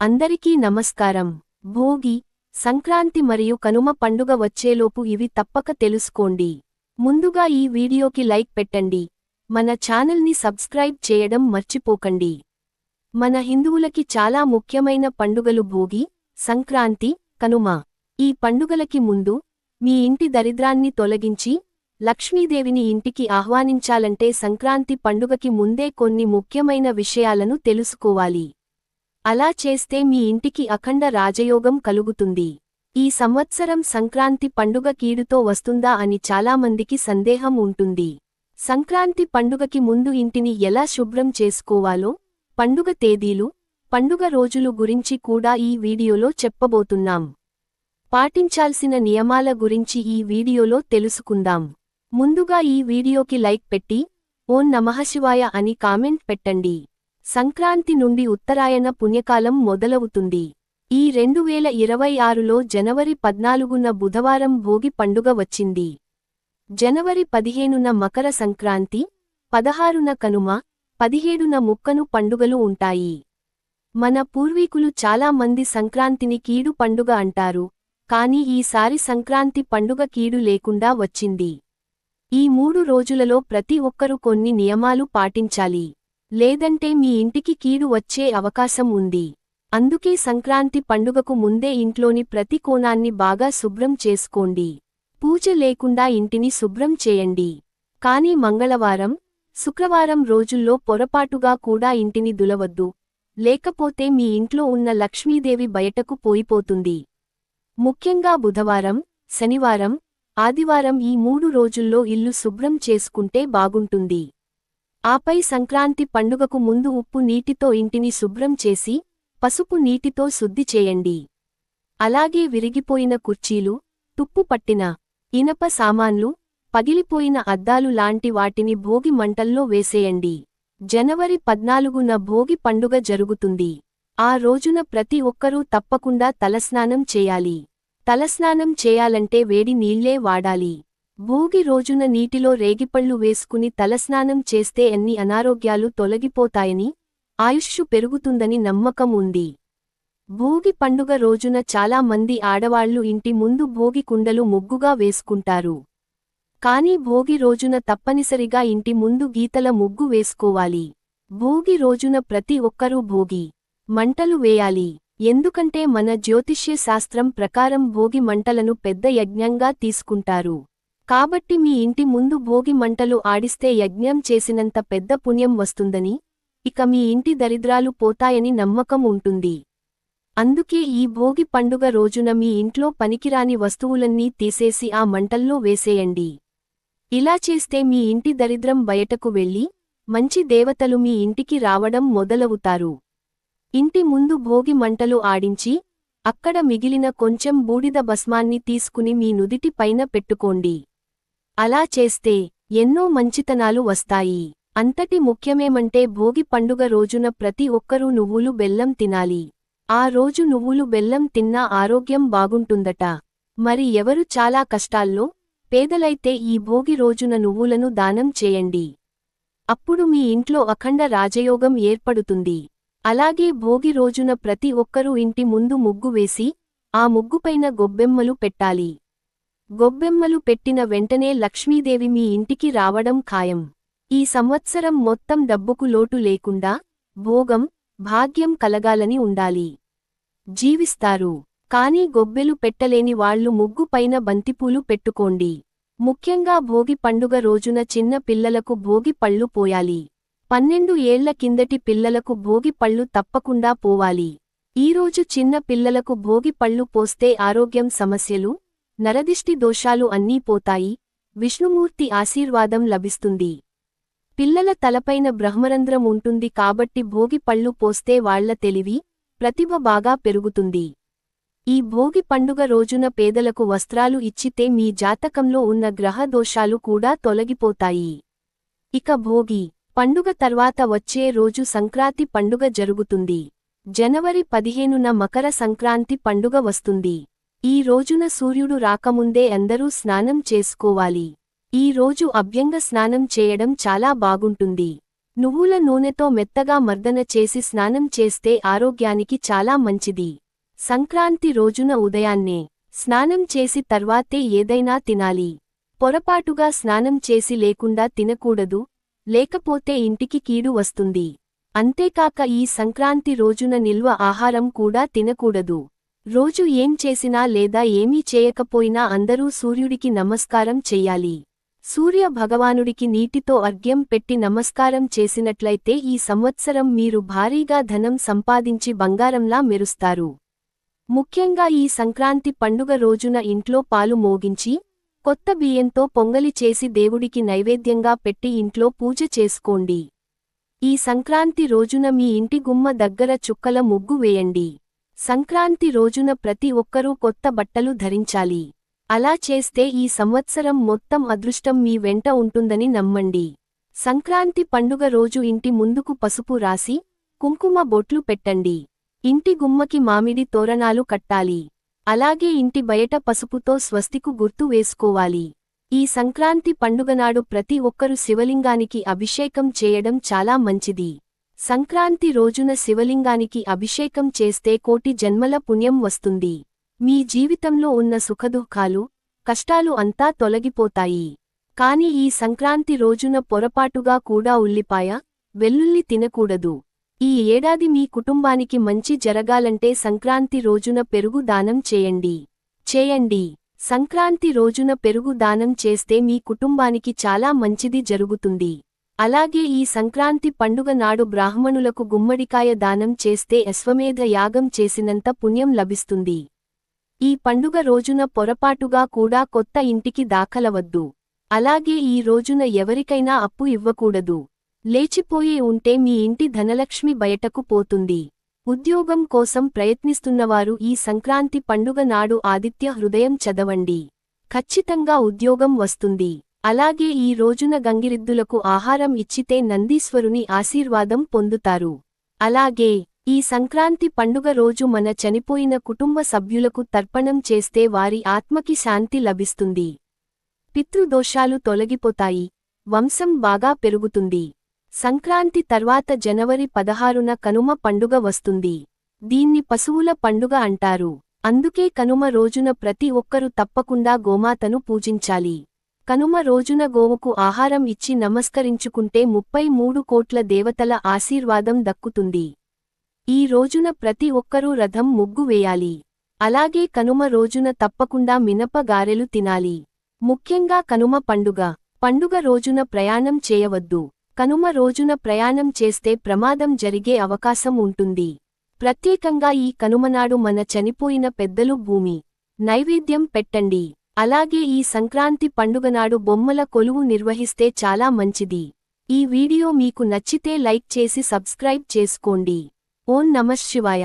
అందరికీ నమస్కారం. భోగి సంక్రాంతి మరియు కనుమ పండుగ వచ్చేలోపు ఇవి తప్పక తెలుసుకోండి. ముందుగా ఈ వీడియోకి లైక్ పెట్టండి. మన ఛానల్ని సబ్స్క్రైబ్ చేయడం మర్చిపోకండి. మన హిందువులకి చాలా ముఖ్యమైన పండుగలు భోగి సంక్రాంతి కనుమ. ఈ పండుగలకి ముందు మీ ఇంటి దరిద్రాన్ని తొలగించి లక్ష్మీదేవిని ఇంటికి ఆహ్వానించాలంటే సంక్రాంతి పండుగకి ముందే కొన్ని ముఖ్యమైన విషయాలను తెలుసుకోవాలి. అలా చేస్తే మీ ఇంటికి అఖండ రాజయోగం కలుగుతుంది. ఈ సంవత్సరం సంక్రాంతి పండుగ కీడుతో వస్తుందా అని చాలామందికి సందేహం ఉంటుంది. సంక్రాంతి పండుగకి ముందు ఇంటిని ఎలా శుభ్రం చేసుకోవాలో పండుగ తేదీలు పండుగ రోజులు గురించి కూడా ఈ వీడియోలో చెప్పబోతున్నాం. పాటించాల్సిన నియమాల గురించి ఈ వీడియోలో తెలుసుకుందాం. ముందుగా ఈ వీడియోకి లైక్ పెట్టి ఓం నమఃశివాయ అని కామెంట్ పెట్టండి. సంక్రాంతి నుండి ఉత్తరాయణ పుణ్యకాలం మొదలవుతుంది. ఈ రెండు వేల ఇరవై ఆరులో జనవరి పద్నాలుగున బుధవారం భోగి పండుగ వచ్చింది. జనవరి పదిహేనున మకర సంక్రాంతి పదహారున కనుమ పదిహేడున ముక్కను పండుగలు ఉంటాయి. మన పూర్వీకులు చాలా మంది సంక్రాంతిని కీడు పండుగ అంటారు కాని ఈసారి సంక్రాంతి పండుగ కీడు లేకుండా వచ్చింది. ఈ మూడు రోజులలో ప్రతి ఒక్కరూ కొన్ని నియమాలు పాటించాలి. లేదంటే మీ ఇంటికి కీడు వచ్చే అవకాశం ఉంది. అందుకే సంక్రాంతి పండుగకు ముందే ఇంట్లోని ప్రతి కోణాన్ని బాగా శుభ్రం చేసుకోండి. పూజ లేకుండా ఇంటిని శుభ్రం చేయండి. కాని మంగళవారం శుక్రవారం రోజుల్లో పొరపాటుగా కూడా ఇంటిని దులవద్దు. లేకపోతే మీ ఇంట్లో ఉన్న లక్ష్మీదేవి బయటకు పోయిపోతుంది. ముఖ్యంగా బుధవారం శనివారం ఆదివారం ఈ మూడు రోజుల్లో ఇల్లు శుభ్రం చేసుకుంటే బాగుంటుంది. ఆపై సంక్రాంతి పండుగకు ముందు ఉప్పు నీటితో ఇంటిని శుభ్రం చేసి పసుపు నీటితో శుద్ధి చేయండి. అలాగే విరిగిపోయిన కుర్చీలు తుప్పు పట్టిన ఇనప సామాన్లు పగిలిపోయిన అద్దాలు లాంటి వాటిని భోగి మంటల్లో వేసేయండి. జనవరి పద్నాలుగున భోగి పండుగ జరుగుతుంది. ఆ రోజున ప్రతి ఒక్కరూ తప్పకుండా తలస్నానం చేయాలి. తలస్నానం చేయాలంటే వేడి నీళ్ళే వాడాలి. భోగి రోజున నీటిలో రేగిపళ్ళు వేసుకుని తలస్నానం చేస్తే ఎన్ని అనారోగ్యాలు తొలగిపోతాయని ఆయుష్షు పెరుగుతుందని నమ్మకం ఉంది. భోగి పండుగ రోజున చాలా మంది ఆడవాళ్ళు ఇంటి ముందు భోగి కుండలు ముగ్గుగా వేసుకుంటారు. కాని భోగి రోజున తప్పనిసరిగా ఇంటి ముందు గీతల ముగ్గు వేసుకోవాలి. భోగి రోజున ప్రతి ఒక్కరూ భోగి మంటలు వేయాలి. ఎందుకంటే మన జ్యోతిష్య శాస్త్రం ప్రకారం భోగి మంటలను పెద్ద యజ్ఞంగా తీసుకుంటారు. కాబట్టి మీ ఇంటి ముందు భోగి మంటలు ఆడిస్తే యజ్ఞం చేసినంత పెద్ద పుణ్యం వస్తుందని ఇక మీ ఇంటి దరిద్రాలు పోతాయని నమ్మకం ఉంటుంది. అందుకే ఈ భోగి పండుగ రోజున మీ ఇంట్లో పనికిరాని వస్తువులన్నీ తీసేసి ఆ మంటల్లో వేసేయండి. ఇలా చేస్తే మీ ఇంటి దరిద్రం బయటకు వెళ్ళి మంచి దేవతలు మీ ఇంటికి రావడం మొదలవుతారు. ఇంటి ముందు భోగి మంటలు ఆడించి అక్కడ మిగిలిన కొంచెం బూడిద భస్మాన్ని తీసుకుని మీ నుదిటి పైన పెట్టుకోండి. అలా చేస్తే ఎన్నో మంచితనాలు వస్తాయి. అంతటి ముఖ్యమేమంటే భోగి పండుగ రోజున ప్రతి ఒక్కరూ నువ్వులు బెల్లం తినాలి. ఆ రోజు నువ్వులు బెల్లం తిన్నా ఆరోగ్యం బాగుంటుందట. మరి ఎవరు చాలా కష్టాల్లో? పేదలైతే ఈ భోగి రోజున నువ్వులను దానం చేయండి. అప్పుడు మీ ఇంట్లో అఖండ రాజయోగం ఏర్పడుతుంది. అలాగే భోగి రోజున ప్రతి ఒక్కరూ ఇంటి ముందు ముగ్గు వేసి ఆ ముగ్గుపైన గొబ్బెమ్మలు పెట్టాలి. గొబ్బెమ్మలు పెట్టిన వెంటనే లక్ష్మీదేవి మీ ఇంటికి రావడం ఖాయం. ఈ సంవత్సరం మొత్తం డబ్బుకు లోటు లేకుండా భోగం భాగ్యం కలగాలని ఉండాలి. జీవిస్తారు. కానీ గొబ్బెలు పెట్టలేని వాళ్ళు ముగ్గుపైన బంతిపూలు పెట్టుకోండి. ముఖ్యంగా భోగి పండుగ రోజున చిన్న పిల్లలకు భోగి పళ్ళు పోయాలి. పన్నెండు ఏళ్ళ కిందటి పిల్లలకు భోగి పళ్ళు తప్పకుండా పోవాలి. ఈరోజు చిన్న పిల్లలకు భోగి పళ్ళు పోస్తే ఆరోగ్యం సమస్యలు నరదిష్టి దోషాలు అన్నీ పోతాయి విష్ణుమూర్తి ఆశీర్వాదం లభిస్తుంది. పిల్లల తలపైన బ్రహ్మరంధ్రం ఉంటుంది కాబట్టి భోగి పళ్ళు పోస్తే వాళ్ళ తెలివి ప్రతిభ బాగా పెరుగుతుంది. ఈ భోగి పండుగ రోజున పేదలకు వస్త్రాలు ఇచ్చితే మీ జాతకంలో ఉన్న గ్రహ దోషాలు కూడా తొలగిపోతాయి. ఇక భోగి పండుగ తర్వాత వచ్చే రోజు సంక్రాంతి పండుగ జరుగుతుంది. జనవరి పదిహేనున మకర సంక్రాంతి పండుగ వస్తుంది. ఈ రోజున సూర్యుడు రాకముందే అందరూ స్నానం చేసుకోవాలి. ఈ రోజు అభ్యంగ స్నానం చేయడం చాలా బాగుంటుంది. నువ్వుల నూనెతో మెత్తగా మర్దన చేసి స్నానం చేస్తే ఆరోగ్యానికి చాలా మంచిది. సంక్రాంతి రోజున ఉదయాన్నే స్నానం చేసి తర్వాతే ఏదైనా తినాలి. పొరపాటుగా స్నానం చేసి లేకుండా తినకూడదు లేకపోతే ఇంటికి కీడు వస్తుంది. అంతేకాక ఈ సంక్రాంతి రోజున నిల్వ ఆహారం కూడా తినకూడదు. రోజు ఏం చేసినా లేదా ఏమీ చేయకపోయినా అందరూ సూర్యుడికి నమస్కారం చెయ్యాలి సూర్య భగవానుడికి నీటితో అర్ఘ్యం పెట్టి నమస్కారం చేసినట్లయితే ఈ సంవత్సరం మీరు భారీగా ధనం సంపాదించి బంగారంలా మెరుస్తారు. ముఖ్యంగా ఈ సంక్రాంతి పండుగ రోజున ఇంట్లో పాలు మోగించి కొత్త బియ్యంతో పొంగలి చేసి దేవుడికి నైవేద్యంగా పెట్టి ఇంట్లో పూజ చేసుకోండి. ఈ సంక్రాంతి రోజున మీ ఇంటి గుమ్మ దగ్గర చుక్కల ముగ్గు వేయండి. సంక్రాంతి రోజున ప్రతి ఒక్కరూ కొత్త బట్టలు ధరించాలి. అలా చేస్తే ఈ సంవత్సరం మొత్తం అదృష్టం మీ వెంట ఉంటుందని నమ్మండి. సంక్రాంతి పండుగ రోజు ఇంటి ముందుకు పసుపు రాసి కుంకుమ బొట్లు పెట్టండి. ఇంటి గుమ్మకి మామిడి తోరణాలు కట్టాలి. అలాగే ఇంటి బయట పసుపుతో స్వస్తికు గుర్తు వేసుకోవాలి. ఈ సంక్రాంతి పండుగనాడు ప్రతి ఒక్కరు శివలింగానికి అభిషేకం చేయడం చాలా మంచిది. సంక్రాంతి రోజున శివలింగానికి అభిషేకం చేస్తే కోటి జన్మల పుణ్యం వస్తుంది. మీ జీవితంలో ఉన్న సుఖదుఖాలు కష్టాలు అంతా తొలగిపోతాయి. కాని ఈ సంక్రాంతి రోజున పొరపాటుగా కూడా ఉల్లిపాయ వెల్లుల్లి తినకూడదు. ఈ ఏడాది మీ కుటుంబానికి మంచి జరగాలంటే సంక్రాంతి రోజున పెరుగు దానం చేయండి. చేయండి. సంక్రాంతి రోజున పెరుగు దానం చేస్తే మీ కుటుంబానికి చాలా మంచిది జరుగుతుంది. అలాగే ఈ సంక్రాంతి పండుగ నాడు బ్రాహ్మణులకు గుమ్మడికాయ దానం చేస్తే అశ్వమేధ యాగం చేసినంత పుణ్యం లభిస్తుంది. ఈ పండుగ రోజున పొరపాటుగా కూడా కొత్త ఇంటికి దాఖలవద్దు. అలాగే ఈ రోజున ఎవరికైనా అప్పు ఇవ్వకూడదు. లేచిపోయే ఉంటే మీ ఇంటి ధనలక్ష్మి బయటకు పోతుంది. ఉద్యోగం కోసం ప్రయత్నిస్తున్నవారు ఈ సంక్రాంతి పండుగ నాడు ఆదిత్య హృదయం చదవండి. ఖచ్చితంగా ఉద్యోగం వస్తుంది. అలాగే ఈ రోజున గంగిరిద్దులకు ఆహారం ఇచ్చితే నందీశ్వరుని ఆశీర్వాదం పొందుతారు. అలాగే ఈ సంక్రాంతి పండుగ రోజు మన చనిపోయిన కుటుంబ సభ్యులకు తర్పణం చేస్తే వారి ఆత్మకి శాంతి లభిస్తుంది. పితృదోషాలు తొలగిపోతాయి. వంశం బాగా పెరుగుతుంది. సంక్రాంతి తర్వాత జనవరి పదహారున కనుమ పండుగ వస్తుంది. దీన్ని పశువుల పండుగ అంటారు. అందుకే కనుమ రోజున ప్రతి ఒక్కరూ తప్పకుండా గోమాతను పూజించాలి. కనుమ రోజున గోవుకు ఆహారం ఇచ్చి నమస్కరించుకుంటే ముప్పై మూడు కోట్ల దేవతల ఆశీర్వాదం దక్కుతుంది. ఈ రోజున ప్రతి ఒక్కరూ రథం ముగ్గు వేయాలి. అలాగే కనుమ రోజున తప్పకుండా మినప గారెలు తినాలి. ముఖ్యంగా కనుమ పండుగ. పండుగ రోజున ప్రయాణం చేయవద్దు. కనుమ రోజున ప్రయాణం చేస్తే ప్రమాదం జరిగే అవకాశం ఉంటుంది. ప్రత్యేకంగా ఈ కనుమనాడు మన చనిపోయిన పెద్దలు భూమి. నైవేద్యం పెట్టండి. అలాగే ఈ సంక్రాంతి పండుగనాడు బొమ్మల కొలువు నిర్వహిస్తే చాలా మంచిది. ఈ వీడియో మీకు నచ్చితే లైక్ చేసి సబ్స్క్రైబ్ చేసుకోండి. ఓం నమఃశివాయ